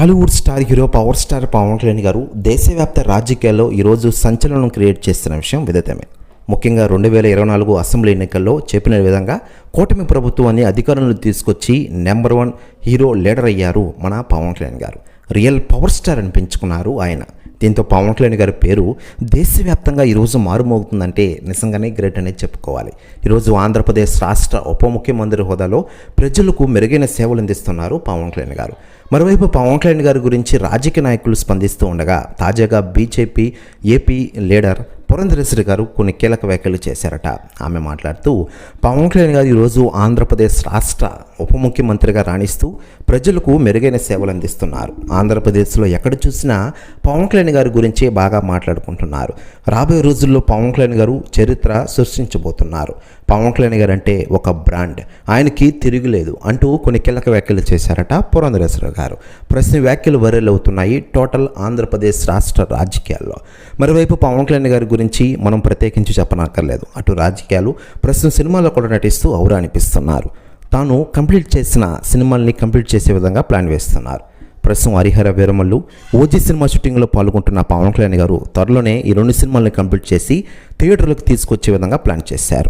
Tollywood star hero power star Pawan Kalyan garu దేశవ్యాప్త రాజకీయాల్లో ఈరోజు సంచలనం క్రియేట్ చేస్తున్న విషయం విదితమే. ముఖ్యంగా రెండు వేల ఇరవై నాలుగు అసెంబ్లీ ఎన్నికల్లో చెప్పిన విధంగా కూటమి ప్రభుత్వాన్ని అధికారంలో తీసుకొచ్చి నెంబర్ వన్ హీరో లీడర్ అయ్యారు మన పవన్ కళ్యాణ్ గారు. రియల్ పవర్ స్టార్ అని పెంచుకున్నారు ఆయన. దీంతో పవన్ కళ్యాణ్ గారి పేరు దేశవ్యాప్తంగా ఈరోజు మారుమోగుతుందంటే నిజంగానే గ్రేట్ అనేది చెప్పుకోవాలి. ఈరోజు ఆంధ్రప్రదేశ్ రాష్ట్ర ఉప ముఖ్యమంత్రి హోదాలో ప్రజలకు మెరుగైన సేవలు అందిస్తున్నారు పవన్ కళ్యాణ్ గారు. మరోవైపు పవన్ కళ్యాణ్ గారి గురించి రాజకీయ నాయకులు స్పందిస్తూ ఉండగా తాజాగా బీజేపీ ఏపీ లీడర్ పురంధరేశ్వరి గారు కొన్ని కీలక వ్యాఖ్యలు చేశారట. ఆమె మాట్లాడుతూ పవన్ కళ్యాణ్ గారు ఈరోజు ఆంధ్రప్రదేశ్ రాష్ట్ర ఉప ముఖ్యమంత్రిగా రాణిస్తూ ప్రజలకు మెరుగైన సేవలు అందిస్తున్నారు. ఆంధ్రప్రదేశ్లో ఎక్కడ చూసినా పవన్ కళ్యాణ్ గారి గురించే బాగా మాట్లాడుకుంటున్నారు. రాబోయే రోజుల్లో పవన్ కళ్యాణ్ గారు చరిత్ర సృష్టించబోతున్నారు. పవన్ కళ్యాణ్ గారు అంటే ఒక బ్రాండ్. ఆయనకి తిరుగులేదు అంటూ కొన్ని కీలక వ్యాఖ్యలు చేశారట పురంధరేశ్వర గారు. ప్రశ్న వ్యాఖ్యలు వైరల్ అవుతున్నాయి టోటల్ ఆంధ్రప్రదేశ్ రాష్ట్ర రాజకీయాల్లో. మరోవైపు పవన్ కళ్యాణ్ గారి గురించి మనం ప్రత్యేకించి చెప్పనక్కర్లేదు. అటు రాజకీయాలు ప్రస్తుతం సినిమాలో కూడా నటిస్తూ అవురా అనిపిస్తున్నారు. తాను కంప్లీట్ చేసిన సినిమాల్ని కంప్లీట్ చేసే విధంగా ప్లాన్ వేస్తున్నారు. ప్రస్తుతం హరిహర వీరమల్లు ఓజీ సినిమా షూటింగ్లో పాల్గొంటున్న పవన్ కళ్యాణ్ గారు త్వరలోనే ఈ రెండు సినిమాల్ని కంప్లీట్ చేసి థియేటర్లకు తీసుకొచ్చే విధంగా ప్లాన్ చేశారు.